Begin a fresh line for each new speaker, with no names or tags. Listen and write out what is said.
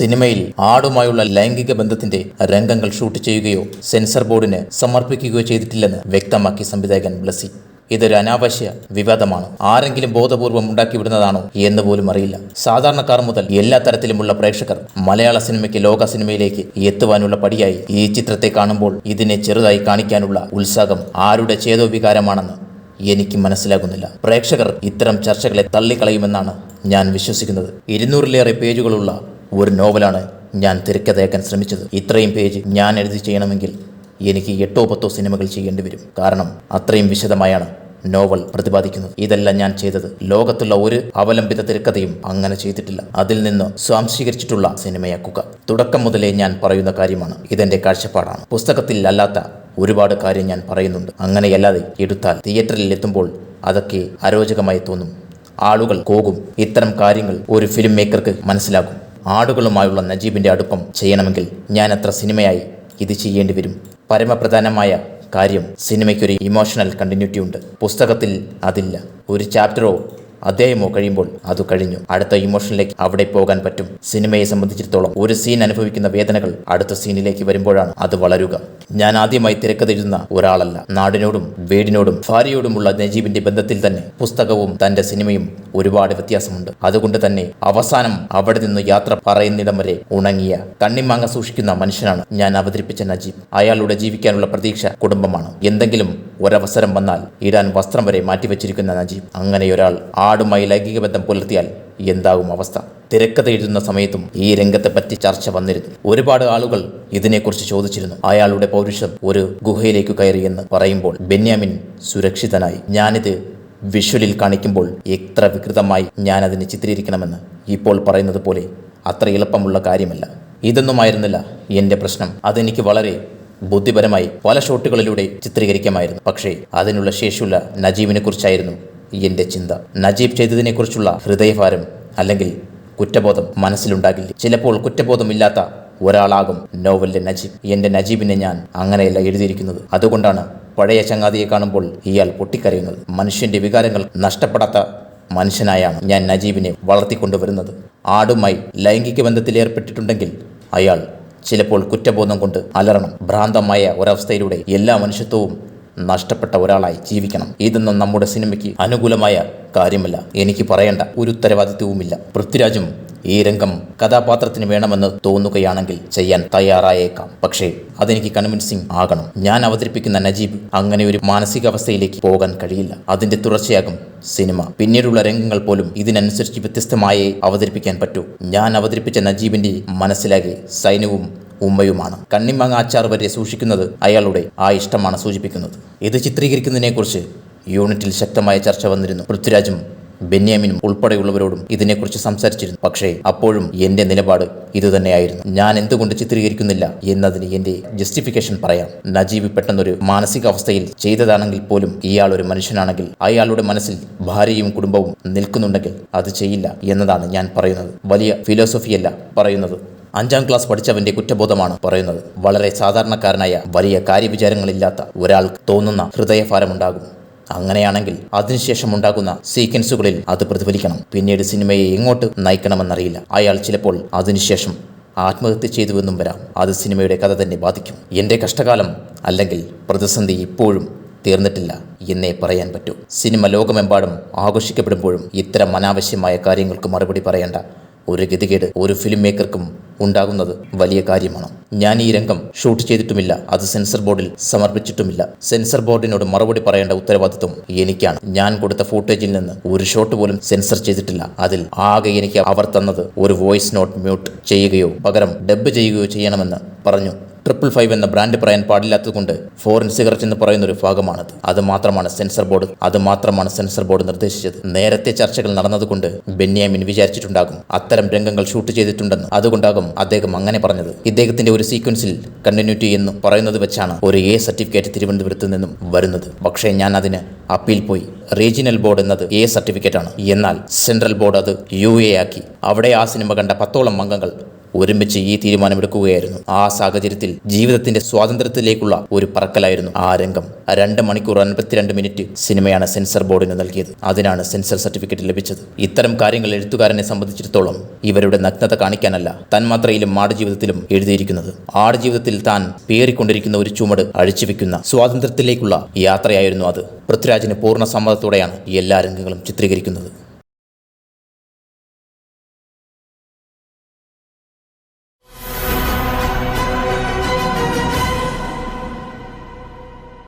സിനിമയിൽ ആടുമായുള്ള ലൈംഗിക ബന്ധത്തിന്റെ രംഗങ്ങൾ ഷൂട്ട് ചെയ്യുകയോ സെൻസർ ബോർഡിന് സമർപ്പിക്കുകയോ ചെയ്തിട്ടില്ലെന്ന് വ്യക്തമാക്കി സംവിധായകൻ ബ്ലസി. ഇതൊരു അനാവശ്യ വിവാദമാണ്. ആരെങ്കിലും ബോധപൂർവം ഉണ്ടാക്കി വിടുന്നതാണോ എന്ന് പോലും അറിയില്ല. സാധാരണക്കാർ മുതൽ എല്ലാ തരത്തിലുമുള്ള പ്രേക്ഷകർ മലയാള സിനിമയ്ക്ക് ലോക സിനിമയിലേക്ക് എത്തുവാനുള്ള പടിയായി ഈ ചിത്രത്തെ കാണുമ്പോൾ ഇതിനെ ചെറുതായി കാണിക്കാനുള്ള ഉത്സാഹം ആരുടെ ചേതോവികാരമാണെന്ന് എനിക്ക് മനസ്സിലാകുന്നില്ല. പ്രേക്ഷകർ ഇത്തരം ചർച്ചകളെ തള്ളിക്കളയുമെന്നാണ് ഞാൻ വിശ്വസിക്കുന്നത്. ഇരുന്നൂറിലേറെ പേജുകളുള്ള ഒരു നോവലാണ് ഞാൻ തിരക്കഥയാക്കാൻ ശ്രമിച്ചത്. ഇത്രയും പേജ് ഞാൻ എഴുതി ചെയ്യണമെങ്കിൽ എനിക്ക് എട്ടോ പത്തോ സിനിമകൾ ചെയ്യേണ്ടി വരും. കാരണം അത്രയും വിശദമായാണ് നോവൽ പ്രതിപാദിക്കുന്നത്. ഇതെല്ലാം ഞാൻ ചെയ്തത് ലോകത്തുള്ള ഒരു അവലംബിത തിരക്കഥയും അങ്ങനെ ചെയ്തിട്ടില്ല. അതിൽ നിന്ന് സ്വാംശീകരിച്ചിട്ടുള്ള സിനിമയാക്കുക. തുടക്കം മുതലേ ഞാൻ പറയുന്ന കാര്യമാണ് ഇതെന്റെ കാഴ്ചപ്പാടാണ്. പുസ്തകത്തിൽ അല്ലാത്ത ഒരുപാട് കാര്യം ഞാൻ പറയുന്നുണ്ട്. അങ്ങനെയല്ലാതെ എടുത്താൽ തിയേറ്ററിൽ എത്തുമ്പോൾ അതൊക്കെ അരോചകമായി തോന്നും. ആളുകൾ കോകും ഇത്തരം കാര്യങ്ങൾ ഒരു ഫിലിം മേക്കർക്ക് മനസ്സിലാകും. ആടുകളുമായുള്ള നജീബിന്റെ അടുപ്പം ചെയ്യണമെങ്കിൽ ഞാൻ അത്ര സിനിമയായി ഇത് ചെയ്യേണ്ടി വരും. പരമപ്രധാനമായ കാര്യം സിനിമയ്ക്കൊരു ഇമോഷണൽ കണ്ടിന്യൂറ്റി ഉണ്ട്. പുസ്തകത്തിൽ അതില്ല. ഒരു ചാപ്റ്ററോ അധ്യായമോ കഴിയുമ്പോൾ അത് കഴിഞ്ഞു. അടുത്ത ഇമോഷനിലേക്ക് അവിടെ പോകാൻ പറ്റും. സിനിമയെ സംബന്ധിച്ചിടത്തോളം ഒരു സീൻ അനുഭവിക്കുന്ന വേദനകൾ അടുത്ത സീനിലേക്ക് വരുമ്പോഴാണ് അത് വളരുക. ഞാൻ ആദ്യമായി തിരക്കഥെഴുതുന്ന ഒരാളല്ല. നാടിനോടും വീടിനോടും ഭാര്യയോടുമുള്ള നജീബിന്റെ ബന്ധത്തിൽ തന്നെ പുസ്തകവും തന്റെ സിനിമയും ഒരുപാട് വ്യത്യാസമുണ്ട്. അതുകൊണ്ട് തന്നെ അവസാനം അവിടെ നിന്ന് യാത്ര പറയുന്നിടം വരെ ഉണങ്ങിയ കണ്ണിമാങ്ങ സൂക്ഷിക്കുന്ന മനുഷ്യനാണ് ഞാൻ അവതരിപ്പിച്ച നജീബ്. അയാളുടെ ജീവിക്കാനുള്ള പ്രതീക്ഷ കുടുംബമാണ്. എന്തെങ്കിലും ഒരവസരം വന്നാൽ ഇരാൻ വസ്ത്രം വരെ മാറ്റിവെച്ചിരിക്കുന്ന നജീബ് അങ്ങനെയൊരാൾ ആടുമായി ലൈംഗിക ബന്ധം പുലർത്തിയാൽ എന്താകും അവസ്ഥ? തിരക്കഥ എഴുതുന്ന സമയത്തും ഈ രംഗത്തെ പറ്റി ചർച്ച വന്നിരുന്നു. ഒരുപാട് ആളുകൾ ഇതിനെക്കുറിച്ച് ചോദിച്ചിരുന്നു. അയാളുടെ പൗരുഷം ഒരു ഗുഹയിലേക്ക് കയറിയെന്ന് പറയുമ്പോൾ ബെന്യാമിൻ സുരക്ഷിതനായി. ഞാനിത് വിഷ്വലിൽ കാണിക്കുമ്പോൾ എത്ര വികൃതമായി ഞാനതിനെ ചിത്രീകരിക്കണമെന്ന് ഇപ്പോൾ പറയുന്നത് പോലെ അത്ര എളുപ്പമുള്ള കാര്യമല്ല. ഇതൊന്നുമായിരുന്നില്ല എന്റെ പ്രശ്നം. അതെനിക്ക് വളരെ ബുദ്ധിപരമായി പല ഷോട്ടുകളിലൂടെ ചിത്രീകരിക്കാമായിരുന്നു. പക്ഷേ അതിനുള്ള ശേഷിയുള്ള നജീബിനെ കുറിച്ചായിരുന്നു എന്റെ ചിന്ത. നജീബ് ചെയ്തതിനെക്കുറിച്ചുള്ള ഹൃദയഭാരം അല്ലെങ്കിൽ കുറ്റബോധം മനസ്സിലുണ്ടാകില്ല. ചിലപ്പോൾ കുറ്റബോധമില്ലാത്ത ഒരാളാകും നോവലിലെ നജീബ്. എന്റെ നജീബിനെ ഞാൻ അങ്ങനെയല്ല എഴുതിയിരിക്കുന്നത്. അതുകൊണ്ടാണ് പഴയ ചങ്ങാതിയെ കാണുമ്പോൾ ഇയാൾ പൊട്ടിക്കരയുന്നത്. മനുഷ്യന്റെ വികാരങ്ങൾ നഷ്ടപ്പെടാത്ത മനുഷ്യനായാണ് ഞാൻ നജീബിനെ വളർത്തിക്കൊണ്ടുവരുന്നത്. ആടുമായി ലൈംഗിക ബന്ധത്തിൽ ഏർപ്പെട്ടിട്ടുണ്ടെങ്കിൽ അയാൾ ചിലപ്പോൾ കുറ്റബോധം കൊണ്ട് അലറണം. ഭ്രാന്തമായ ഒരവസ്ഥയിലൂടെ എല്ലാ മനുഷ്യത്വവും നഷ്ടപ്പെട്ട ഒരാളായി ജീവിക്കണം. ഇതൊന്നും നമ്മുടെ സിനിമയ്ക്ക് അനുകൂലമായ കാര്യമല്ല. എനിക്ക് പറയേണ്ട ഒരു ഉത്തരവാദിത്വവുമില്ല. പൃഥ്വിരാജും ഈ രംഗം കഥാപാത്രത്തിന് വേണമെന്ന് തോന്നുകയാണെങ്കിൽ ചെയ്യാൻ തയ്യാറായേക്കാം. പക്ഷേ അതെനിക്ക് കൺവിൻസിങ് ആകണം. ഞാൻ അവതരിപ്പിക്കുന്ന നജീബ് അങ്ങനെ ഒരു മാനസികാവസ്ഥയിലേക്ക് പോകാൻ കഴിയില്ല. അതിന്റെ തുടർച്ചയാകും സിനിമ. പിന്നീടുള്ള രംഗങ്ങൾ പോലും ഇതിനനുസരിച്ച് വ്യത്യസ്തമായേ അവതരിപ്പിക്കാൻ പറ്റൂ. ഞാൻ അവതരിപ്പിച്ച നജീബിന്റെ മനസ്സിലാകെ സൈന്യവും ഉമ്മയുമാണ്. കണ്ണിമാങ്ങ അച്ചാർ വരെ സൂക്ഷിക്കുന്നത് അയാളുടെ ആ ഇഷ്ടമാണ് സൂചിപ്പിക്കുന്നത്. ഇത് ചിത്രീകരിക്കുന്നതിനെക്കുറിച്ച് യൂണിറ്റിൽ ശക്തമായ ചർച്ച വന്നിരുന്നു പൃഥ്വിരാജും ബെന്യാമിനും ഉൾപ്പെടെയുള്ളവരോടും ഇതിനെക്കുറിച്ച് സംസാരിച്ചിരുന്നു. പക്ഷേ അപ്പോഴും എന്റെ നിലപാട് ഇതുതന്നെയായിരുന്നു. ഞാൻ എന്തുകൊണ്ട് ചിത്രീകരിക്കുന്നില്ല എന്നതിന് എന്റെ ജസ്റ്റിഫിക്കേഷൻ പറയാം. നജീബ് പെട്ടെന്നൊരു മാനസികാവസ്ഥയിൽ ചെയ്തതാണെങ്കിൽ പോലും ഇയാൾ ഒരു മനുഷ്യനാണെങ്കിൽ അയാളുടെ മനസ്സിൽ ഭാര്യയും കുടുംബവും നിൽക്കുന്നുണ്ടെങ്കിൽ അത് ചെയ്യില്ല എന്നതാണ് ഞാൻ പറയുന്നത്. വലിയ ഫിലോസഫിയല്ല പറയുന്നത്. അഞ്ചാം ക്ലാസ് പഠിച്ചവന്റെ കുറ്റബോധമാണ് പറയുന്നത്. വളരെ സാധാരണക്കാരനായ വലിയ കാര്യവിചാരങ്ങളില്ലാത്ത ഒരാൾക്ക് തോന്നുന്ന ഹൃദയഭാരമുണ്ടാകും. അങ്ങനെയാണെങ്കിൽ അതിനുശേഷം ഉണ്ടാകുന്ന സീക്വൻസുകളിൽ അത് പ്രതിഫലിക്കണം. പിന്നീട് സിനിമയെ എങ്ങോട്ട് നയിക്കണമെന്നറിയില്ല. അയാൾ ചിലപ്പോൾ അതിനുശേഷം ആത്മഹത്യ ചെയ്തുവെന്നും വരാം. അത് സിനിമയുടെ കഥ തന്നെ ബാധിക്കും. എന്റെ കഷ്ടകാലം അല്ലെങ്കിൽ പ്രതിസന്ധി ഇപ്പോഴും തീർന്നിട്ടില്ല എന്നേ പറയാൻ പറ്റൂ. സിനിമ ലോകമെമ്പാടും ആഘോഷിക്കപ്പെടുമ്പോഴും ഇത്തരം അനാവശ്യമായ കാര്യങ്ങൾക്ക് മറുപടി പറയേണ്ട ഒരു ഗതികേട് ഒരു ഫിലിം മേക്കർക്കും ഉണ്ടാകുന്നത് വലിയ കാര്യമാണ്. ഞാൻ ഈ രംഗം ഷൂട്ട് ചെയ്തിട്ടുമില്ല. അത് സെൻസർ ബോർഡിൽ സമർപ്പിച്ചിട്ടുമില്ല. സെൻസർ ബോർഡിനോട് മറുപടി പറയേണ്ട ഉത്തരവാദിത്വം എനിക്കാണ്. ഞാൻ കൊടുത്ത ഫൂട്ടേജിൽ നിന്ന് ഒരു ഷോട്ട് പോലും സെൻസർ ചെയ്തിട്ടില്ല. അതിൽ ആകെ എനിക്ക് അവർ തന്നത് ഒരു വോയിസ് നോട്ട് മ്യൂട്ട് ചെയ്യുകയോ പകരം ഡബ് ചെയ്യുകയോ ചെയ്യണമെന്ന് പറഞ്ഞു. ട്രിപ്പിൾ ഫൈവ് എന്ന ബ്രാൻഡ് പറയാൻ പാടില്ലാത്തതുകൊണ്ട് ഫോറിൻ സിഗരറ്റ് എന്ന് പറയുന്ന ഒരു ഭാഗമാണത്. അത് മാത്രമാണ് സെൻസർ ബോർഡ് അത് മാത്രമാണ് സെൻസർ ബോർഡ് നിർദ്ദേശിച്ചത്. നേരത്തെ ചർച്ചകൾ നടന്നതുകൊണ്ട് ബെന്യാമിൻ വിചാരിച്ചിട്ടുണ്ടാകും. അത്തരം രംഗങ്ങൾ ഷൂട്ട് ചെയ്തിട്ടുണ്ടെന്ന്. അതുകൊണ്ടാകും അദ്ദേഹം അങ്ങനെ പറഞ്ഞത്. ഇദ്ദേഹത്തിന്റെ ഒരു സീക്വൻസിൽ കണ്ടിന്യൂറ്റി എന്ന് പറയുന്നത് വെച്ചാണ് ഒരു എ സർട്ടിഫിക്കറ്റ് തിരുവനന്തപുരത്ത് നിന്നും വരുന്നത്. പക്ഷേ ഞാൻ അതിന് അപ്പീൽ പോയി. റീജിയണൽ ബോർഡ് എന്നത് എ സർട്ടിഫിക്കറ്റ് ആണ്. എന്നാൽ സെൻട്രൽ ബോർഡ് അത് യു എ ആക്കി. അവിടെ ആ സിനിമ കണ്ട പത്തോളം അംഗങ്ങൾ ഒരുമിച്ച് ഈ തീരുമാനമെടുക്കുകയായിരുന്നു. ആ സാഹചര്യത്തിൽ ജീവിതത്തിന്റെ സ്വാതന്ത്ര്യത്തിലേക്കുള്ള ഒരു പറക്കലായിരുന്നു ആ രംഗം. രണ്ട് മണിക്കൂർ അൻപത്തിരണ്ട് മിനിറ്റ് സിനിമയാണ് സെൻസർ ബോർഡിന് നൽകിയത്. അതിനാണ് സെൻസർ സർട്ടിഫിക്കറ്റ് ലഭിച്ചത്. ഇത്തരം കാര്യങ്ങൾ എഴുത്തുകാരനെ സംബന്ധിച്ചിടത്തോളം ഇവരുടെ നഗ്നത കാണിക്കാനല്ല തന്മാത്രയിലും ആടുജീവിതത്തിലും എഴുതിയിരിക്കുന്നത്. ആടുജീവിതത്തിൽ താൻ പേറിക്കൊണ്ടിരിക്കുന്ന ഒരു ചുമട് അഴിച്ചുവെക്കുന്ന സ്വാതന്ത്ര്യത്തിലേക്കുള്ള യാത്രയായിരുന്നു അത്. പൃഥ്വിരാജിന് പൂർണ സമ്മതത്തോടെയാണ് എല്ലാ രംഗങ്ങളും ചിത്രീകരിക്കുന്നത്.